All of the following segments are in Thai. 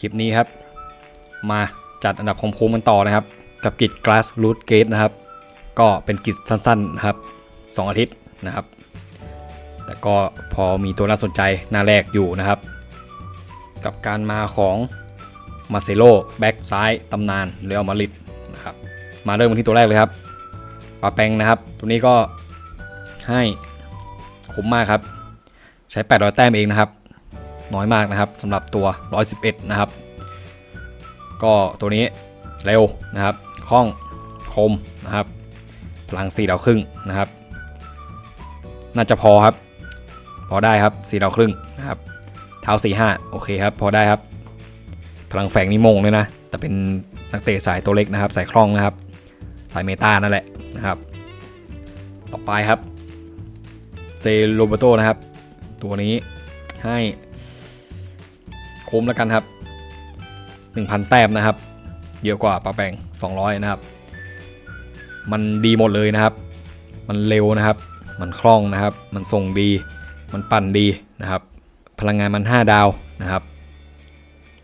คลิปนี้ครับ มาจัดอันดับคมคูมันต่อนะครับ กับกิจ Glass Root Gate นะครับ ก็เป็นกิจสั้นๆนะครับ 2 อาทิตย์นะครับ แต่ก็พอมีตัวน่าสนใจหน้าแรกอยู่นะครับ กับการมาของมาเซโลแบ็กซ้ายตำนานเรอัลมาริดนะครับ มาเริ่มกันที่ตัวแรกเลยครับปาแปงนะครับ ตัวนี้ก็ให้คุ้มมากครับ ใช้800แต้มเองนะครับ น้อยมากนะครับสำหรับตัว 111 นะครับ ก็ตัวนี้เร็วนะครับคล่องคมนะครับ พลัง4ดาวครึ่งนะครับ น่าจะพอครับ พอได้ครับ4ดาวครึ่งนะครับเท้า45 โอเคครับ พอได้ครับ พลังแฝงนี่มงเลยนะ แต่เป็นนักเตะสายตัวเล็กนะครับ สายคล่องนะครับ สายเมตานั่นแหละนะครับ ต่อไปครับเซโรเบโตนะครับ ตัวนี้ให้ คุ้มแล้วกันครับ 1,000 แต้มนะครับ เยอะกว่าปลาแปง200 นะครับ มันดีหมดเลยนะครับ มันเร็วนะครับ มันคล่องนะครับ มันส่งดี มันปั่นดีนะครับ พลังงานมัน 5 ดาวนะครับ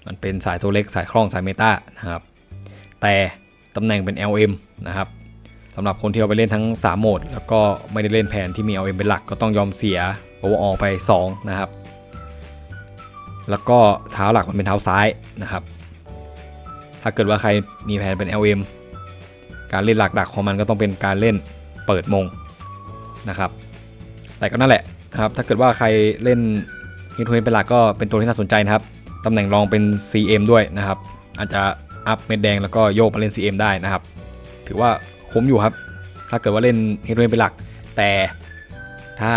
มันเป็นสายตัวเล็กสายคล่องสายเมตานะครับ แต่ตำแหน่งเป็น LM นะครับสำหรับคนที่เอาไปเล่นทั้ง 3 โหมด แล้วก็ไม่ได้เล่นแผนที่มี LM เป็นหลักก็ต้องยอมเสียโอเวอร์ออไป 2 นะครับ แล้วก็เท้าหลักมันเป็นเท้าซ้ายนะครับ ถ้าเกิดว่าใครมีแผนเป็น LM การเล่นหลักดักของมันก็ต้องเป็นการเล่นเปิดมงนะครับ แต่ก็นั่นแหละครับ ถ้าเกิดว่าใครเล่นฮิตเวนเป็นหลักก็เป็นตัวที่น่าสนใจนะครับ ตำแหน่งรองเป็น CM ด้วยนะครับ อาจจะอัพเม็ดแดงแล้วก็โยกมาเล่น CM ได้นะครับ ถือว่าคุ้มอยู่ครับ ถ้าเกิดว่าเล่นฮิตเวนเป็นหลัก แต่ถ้า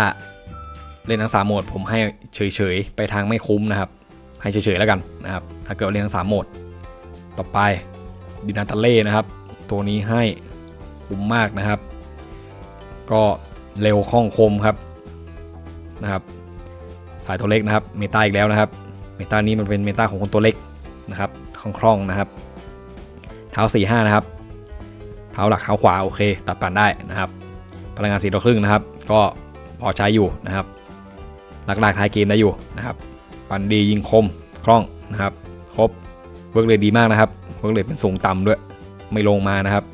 เล่นทั้งสามโหมดผมให้เฉยๆ ไปทางไม่คุ้มนะครับ ให้เฉยๆแล้วกันนะครับ ถ้าเกิดว่าเล่นทั้งสามโหมด ต่อไปดินาตาเล่นะครับ ตัวนี้ให้คุ้มมากนะครับ ก็เร็วคล่องคมครับนะครับสายตัวเล็กนะครับ เมตาอีกแล้วนะครับ เมตานี้มันเป็นเมตาของคนตัวเล็กนะครับคล่องคล่องๆนะครับ เท้า4 5นะครับ เท้าหลักเท้าขวาโอเค ตัดปั่นได้นะครับ พลังงานสีต่อครึ่งนะครับ ก็พอใช้อยู่นะครับ หลักๆท้ายเกมได้อยู่นะครับ ปั่นดียิงคมคล่องนะครับ ครบเวิร์กเลยดีมากนะครับเวิร์กเลยเป็นสูงต่ำด้วย ไม่ลงมานะครับ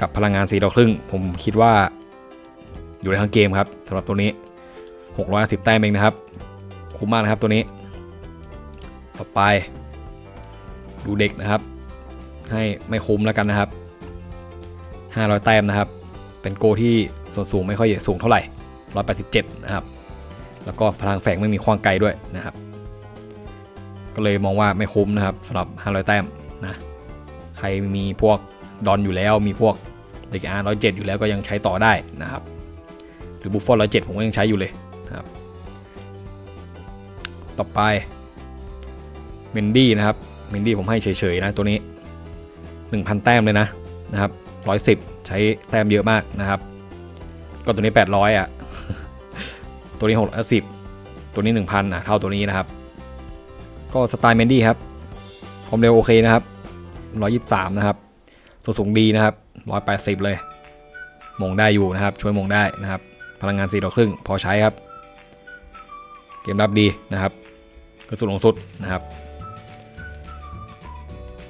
กับพลังงานสีต่อครึ่ง ผมคิดว่าอยู่ในทั้งเกมครับสำหรับตัวนี้ 610 แต้มเองนะครับ คุ้มมากนะครับตัวนี้ ต่อไป ดูเด็กนะครับ ให้ไม่คุ้มแล้วกันนะครับ 500 แต้มนะครับ เป็นโกที่ส่วนสูงไม่ค่อยสูงเท่าไหร่ 187 นะครับ แล้วก็พลังแฝงไม่มีควางไกลด้วยนะครับ ก็เลยมองว่าไม่คุ้มนะครับสำหรับ500แต้มนะใครมีพวกดอนอยู่แล้วมีพวกเด็กอาร์ร้อยเจ็ดอยู่แล้วก็ยังใช้ต่อได้นะครับ หรือบุฟฟอนร้อยเจ็ดผมก็ยังใช้อยู่เลยนะครับ ต่อไปเมนดี้นะครับเมนดี้ผมให้เฉยๆนะตัวนี้ 1,000 แต้มเลยนะนะครับ110 ใช้แต้มเยอะมากนะครับ ก็ตัวนี้ 800อะ ตัวนี้610 ตัวนี้ 1,000อะเท่าตัวนี้นะครับ ก็สไตล์เมนดี้ครับความเร็วโอเคนะครับ 123 นะครับ ตัวสูงดีนะครับ 180 เลย มงได้อยู่นะครับ ช่วยมงได้นะครับ พลังงาน4ดอกครึ่ง พอใช้ครับ เกมรับดีนะครับกระสุนลงสุดนะครับ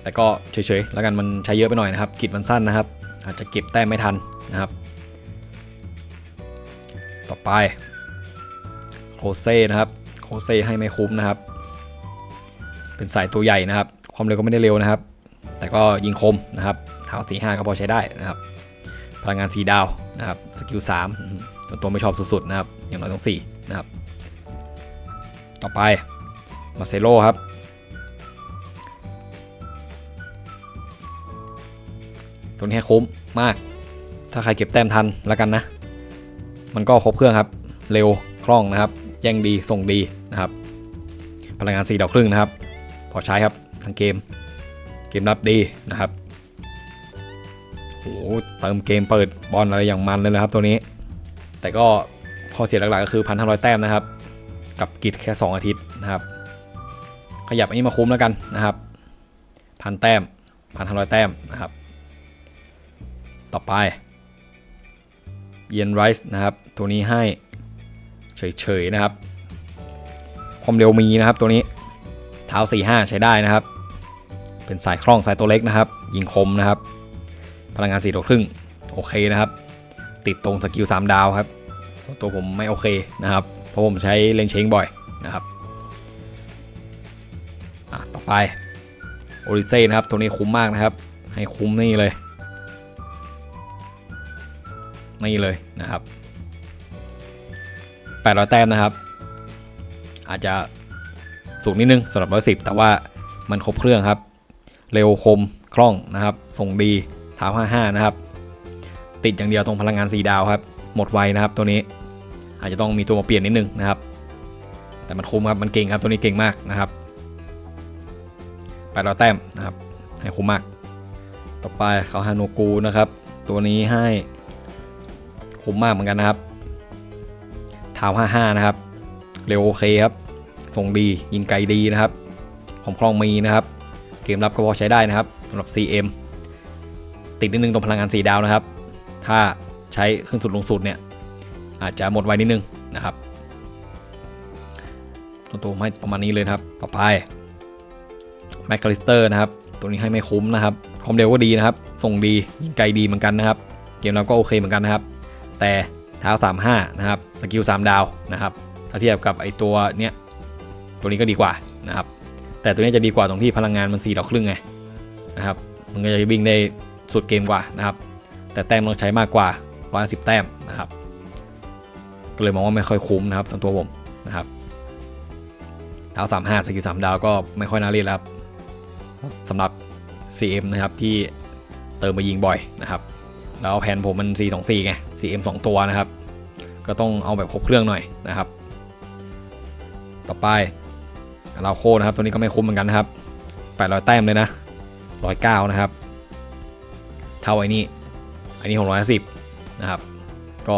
แต่ก็เฉยๆ แล้วกันมันใช้เยอะไปหน่อยนะครับ กิจมันสั้นนะครับ อาจจะเก็บแต้มไม่ทันนะครับ ต่อไป เซ่นะครับโคเซ่ให้ไม่คุ้มนะครับ เป็นสายตัวใหญ่นะครับ ความเร็วก็ไม่ได้เร็วนะครับ แต่ก็ยิงคมนะครับเท้าสี่ห้าก็พอใช้ได้นะครับ พลังงานสีดาวนะครับสกิลสามส่วตัวไม่ชอบสุดๆนะครับอย่างน้อยต้องสี่นะครับ ต่อไปมาเซโลครับตัวนี้ให้คุ้มมาก ถ้าใครเก็บแต้มทันแล้วกันนะ มันก็ครบเครื่องครับ เร็วคล่องนะครับ แย่งดีส่งดีนะครับ พลังงาน 4ดาวครึ่งนะครับ พอใช้ครับทั้งเกม เกมรับดีนะครับโหเติมเกมเปิดบอลอะไรอย่างมันเลยนะครับตัวนี้ แต่ก็ข้อเสียหลักๆก็คือพันห้าร้อยแต้มนะครับ กับกิจแค่ 2 อาทิตย์นะครับ ขยับอันนี้มาคุ้มแล้วกันนะครับพันแต้มพันห้าร้อยแต้มนะครับ ต่อไปเยนไรส์นะครับ ตัวนี้ให้ เฉยๆนะครับ ความเร็วมีนะครับตัวนี้เท้ท้า 4 5 ใช้ได้นะครับ เป็นสายคล่องสายตัวเล็กนะครับ ยิงคมนะครับ พลังงาน4ตัวครึ่งโอเคนะครับ ติดตรงสกิล3ดาวครับ ตัวผมไม่โอเคนะครับ เพราะผมใช้เลนเชงบ่อยนะครับอะต่อไปโอริเซ่นะครับ ตัวนี้คุ้มมากนะครับ ให้คุ้มนี่เลยนี่เลยนะครับ 800 แต้มนะครับ อาจจะสูงนิดนึงสำหรับร้อยสิบแต่ว่ามันครบเครื่องครับ เร็วคมคล่องนะครับ ส่งดีเท้า55 นะครับ ติดอย่างเดียวตรงพลังงาน 4 ดาวครับ หมดไวนะครับตัวนี้ อาจจะต้องมีตัวมาเปลี่ยนนิดนึงนะครับ แต่มันคุ้มครับ มันเก่งครับตัวนี้เก่งมากนะครับ800แต้มนะครับ ให้คุ้มมาก ต่อไปเขาฮาโนกูนะครับ ตัวนี้ให้คุ้มมากเหมือนกันนะครับ เท้า55 นะครับ เร็วโอเคครับ ส่งดียิงไกลดีนะครับความคล่องมีนะครับ เกมรับก็พอใช้ได้นะครับสำหรับ CM ติดนิดนึงตรงพลังงาน4ดาวนะครับ ถ้าใช้เครื่องสุดลงสุดเนี่ยอาจจะหมดไวนิดนึงนะครับตัวตัวให้ประมาณนี้เลยครับ ต่อไปแมคคาลิสเตอร์นะครับ ตัวนี้ให้ไม่คุ้มนะครับความเร็วก็ดีนะครับ ส่งดียิงไกลดีเหมือนกันนะครับ เกมรับก็โอเคเหมือนกันนะครับ แต่ ท้า 35 นะครับ สกิล 3 ดาวนะครับ ถ้าเทียบกับไอตัวเนี้ย ตัวนี้ก็ดีกว่านะครับ แต่ตัวนี้จะดีกว่าตรงที่พลังงานมัน 4 ดอกครึ่งไงนะครับ มันก็จะวิ่งได้สุดเกมกว่านะครับ แต่แต้มต้องใช้มากกว่า110แต้มนะครับ ก็เลยมองว่าไม่ค่อยคุ้มนะครับสำหรับตัวผมนะครับเท้า35 สกิล 3 ดาวก็ไม่ค่อยน่าเล่นแล้วครับสำหรับ CM นะครับที่เติมมายิงบ่อยนะครับแล้วแผนผมมัน 424ไง CM 2 ตัวนะครับ ก็ต้องเอาแบบครบเครื่องหน่อยนะครับ ต่อไปเราโคนะครับตัวนี้ก็ไม่คุ้มเหมือนกันนะครับ800แต้มเลยนะ109นะครับ เท่าไอ้นี่ไอ้นี่610นะครับ ก็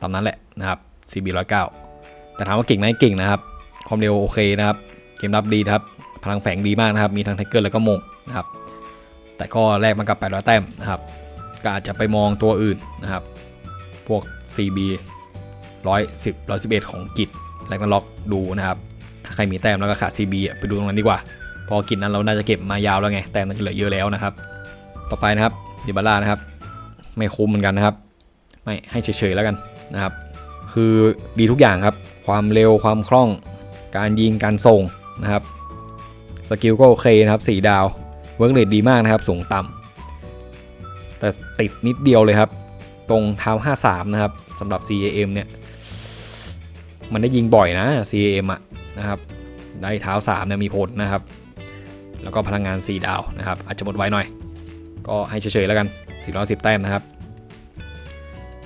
ตามนั้นแหละนะครับ CB 109แต่ถามว่าเก่งไหมเก่งนะครับ ความเร็วโอเคนะครับ เกมรับดีนะครับ พลังแฝงดีมากนะครับ มีทั้งไทเกอร์แล้วก็มงนะครับ แต่ก็แลกมากับ800แต้มนะครับ ก็อาจจะไปมองตัวอื่นนะครับ พวก CB 110 111 ของกิจแลกนันล็อกดูนะครับ ถ้าใครมีแต้มแล้วก็ขาด CB ไปดูตรงนั้นดีกว่า พอกิจนั้นเราน่าจะเก็บมายาวแล้วไง แต้มมันจะเหลือเยอะแล้วนะครับ ต่อไปนะครับดิบาร่านะครับ ไม่คุ้มเหมือนกันนะครับ ไม่ให้เฉยๆแล้วกันนะครับ คือดีทุกอย่างครับ ความเร็วความคล่อง การยิงการส่งนะครับ สกิลก็โอเคนะครับ 4 ดาว เวิร์กเรทดีมากนะครับ สูงต่ำแต่ติดนิดเดียวเลยครับ ตรงเท้า53 นะครับสำหรับ CAM เนี่ย มันได้ยิงบ่อยนะ CAM อะนะครับ ได้เท้า3เนี่ยมีผลนะครับ แล้วก็พลังงาน 4 ดาวนะครับ อาจจะหมดไวหน่อย ก็ให้เฉยๆแล้วกัน 410 แต้มนะครับ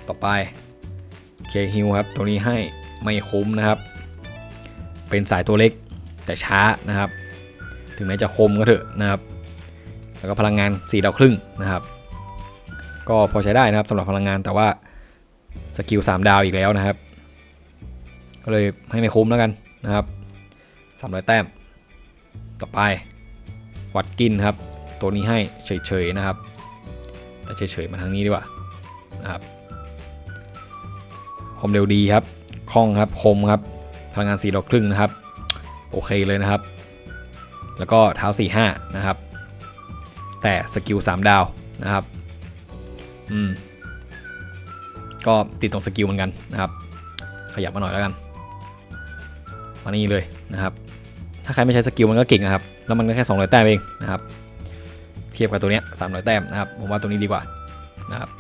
ต่อไปเคฮิวครับ ตัวนี้ให้ไม่คุ้มนะครับ เป็นสายตัวเล็กแต่ช้านะครับ ถึงแม้จะคมก็เถอะนะครับ แล้วก็พลังงาน 4 ดาวครึ่งนะครับ ก็พอใช้ได้นะครับสำหรับพลังงานแต่ว่าสกิล3ดาวอีกแล้วนะครับ ก็เลยให้ไม่คุ้มแล้วกันนะครับ300 แต้ม ต่อไปวัดกินครับ ตัวนี้ให้เฉยๆนะครับ แต่เฉยๆมาทางนี้ดีกว่านะครับความเร็วดีครับคล่องครับคมครับพลังงาน4ดอกครึ่งนะครับ โอเคเลยนะครับ แล้วก็เท้า 4 5 นะครับ แต่สกิล 3 ดาวนะครับอืมก็ติดตรงสกิลเหมือนกันนะครับ ขยับมาหน่อยแล้วกัน มานี่เลยนะครับ ถ้าใครไม่ใช้สกิลมันก็เก่งนะครับ แล้วมันก็แค่200แต้มเองนะครับ เทียบกับตัวเนี้ย300แต้มนะครับ ผมว่าตัวนี้ดีกว่านะครับ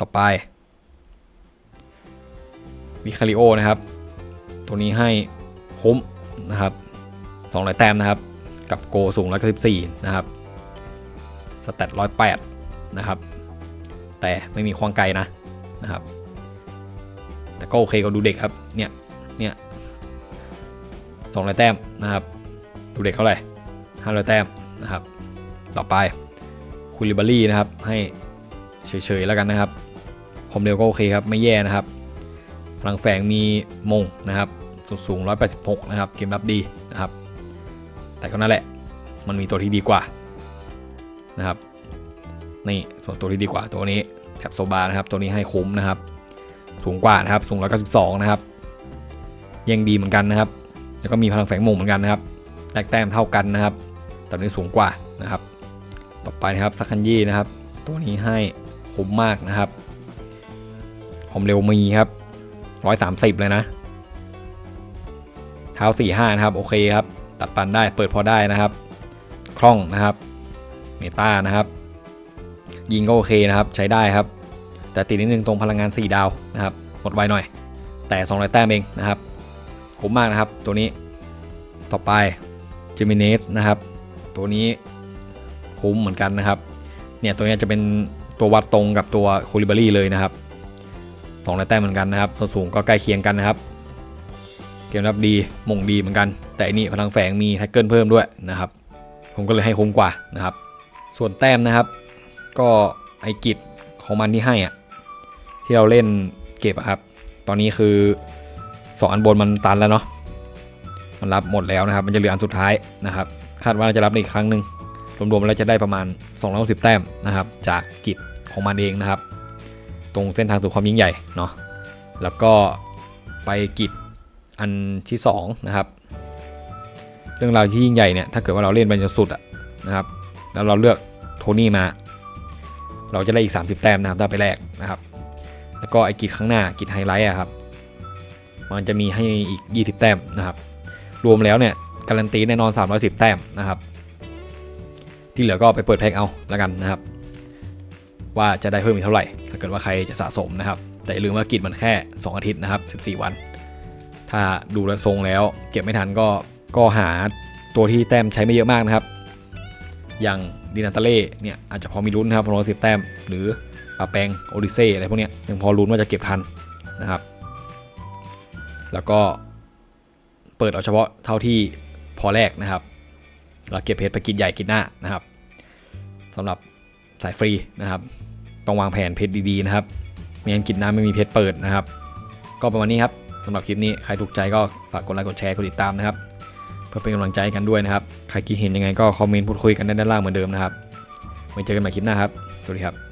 ต่อไปวิคาริโอนะครับ ตัวนี้ให้คุ้มนะครับ200แต้มนะครับ กับโกสูง194นะครับ สแตท108นะครับ แต่ไม่มีควางไกลนะนะครับ แต่ก็โอเคก็ดูเด็กครับ เนี่ย เนี่ยสองร้อยแต้มนะครับดูเด็กเท่าไหร่ห้าร้อยแต้มนะครับ ต่อไปคูลิบารี่นะครับให้เฉยๆแล้วกันนะครับความเร็วก็โอเคครับไม่แย่นะครับพลังแฝงมีมงนะครับสูงสูง 186 นะครับ เกมรับดีนะครับ แต่ก็นั่นแหละ มันมีตัวที่ดีกว่านะครับ นี่ส่วนตัวที่ดีกว่าตัวนี้แท็บโซบานะครับ ตัวนี้ให้คุ้มนะครับ สูงกว่านะครับ สูง 192 นะครับ ยังดีเหมือนกันนะครับ แล้วก็มีพลังแฝงมงเหมือนกันนะครับแลกแต้มเท่ากันนะครับแต่ตัวนี้สูงกว่านะครับ ต่อไปนะครับซักคันยี่นะครับ ตัวนี้ให้คุ้มมากนะครับความเร็วมีครับ130เลยนะ เท้า45นะครับ โอเคครับ ตัดปันได้เปิดพอได้นะครับ คล่องนะครับ เมตานะครับ ยิงก็โอเคนะครับ ใช้ได้ครับ แต่ติดนิดนึงตรงพลังงาน 4 ดาวนะครับ หมดไวหน่อย แต่200แต้มเองนะครับ คุ้มมากนะครับ ตัวนี้ต่อไปจิมิเนสนะครับ ตัวนี้คุ้มเหมือนกันนะครับเนี่ยตัวนี้จะเป็นตัววัดตรงกับตัวคูลิบารีเลยนะครับสองแต้มเหมือนกันนะครับส่วนสูงก็ใกล้เคียงกันนะครับ เกมรับดีมงดีเหมือนกัน แต่อันนี้พลังแฝงมีแท็กเกิลเพิ่มด้วยนะครับ ผมก็เลยให้คุ้มกว่านะครับ ส่วนแต้มนะครับ ก็ไอกิจของมันที่ให้อะที่เราเล่นเก็บอะครับ ตอนนี้คือ 2 อันบนมันตันแล้วเนาะมันรับหมดแล้วนะครับ มันจะเหลืออันสุดท้ายนะครับ คาดว่าจะรับในอีกครั้งหนึ่งรวมๆแล้วจะได้ประมาณ210แต้มนะครับ จากกิจของมันเองนะครับ ตรงเส้นทางสู่ความยิ่งใหญ่เนาะแล้วก็ไปกิจอันที่2นะครับ เรื่องราวที่ยิ่งใหญ่เนี่ยถ้าเกิดว่าเราเล่นไปจนสุดอะนะครับ แล้วเราเลือกโทนี่มา เราจะได้อีก 30 แต้มนะครับถ้าไปแลกนะครับ แล้วก็ไอ้กิจข้างหน้ากิจไฮไลท์อะครับ มันจะมีให้อีก 20 แต้มนะครับ รวมแล้วเนี่ยการันตีแน่นอน 310 แต้มนะครับ ที่เหลือก็ไปเปิดแพ็คเอาแล้วกันนะครับ ว่าจะได้เพิ่มอีกเท่าไหร่ ถ้าเกิดว่าใครจะสะสมนะครับ แต่อย่าลืมว่ากิจมันแค่ 2 อาทิตย์นะครับ 14 วัน ถ้าดูแลทรงแล้ว เก็บไม่ทันก็ก็หาตัวที่แต้มใช้ไม่เยอะมากนะครับ อย่างดินาตาเล่เนี่ยอาจจะพอมีลุ้นนะครับพอสิบแต้ม หรือปาแปงโอดิเซ่อะไรพวกเนี้ยยังพอลุ้นว่าจะเก็บทันนะครับ แล้วก็เปิดเอาเฉพาะเท่าที่พอแรกนะครับเราเก็บเพชรไปกินใหญ่กินหน้านะครับสำหรับสายฟรีนะครับ ต้องวางแผนเพชรดีๆนะครับไม่งั้นกินหน้าไม่มีเพชรเปิดนะครับ ก็ประมาณนี้ครับสำหรับคลิปนี้ใครถูกใจก็ฝากกดไลค์กดแชร์กดติดตามนะครับ เพื่อเป็นกำลังใจกันด้วยนะครับ ใครคิดเห็นยังไงก็คอมเมนต์พูดคุยกันได้ด้านล่างเหมือนเดิมนะครับไว้เจอกันใหม่คลิปหน้าครับ สวัสดีครับ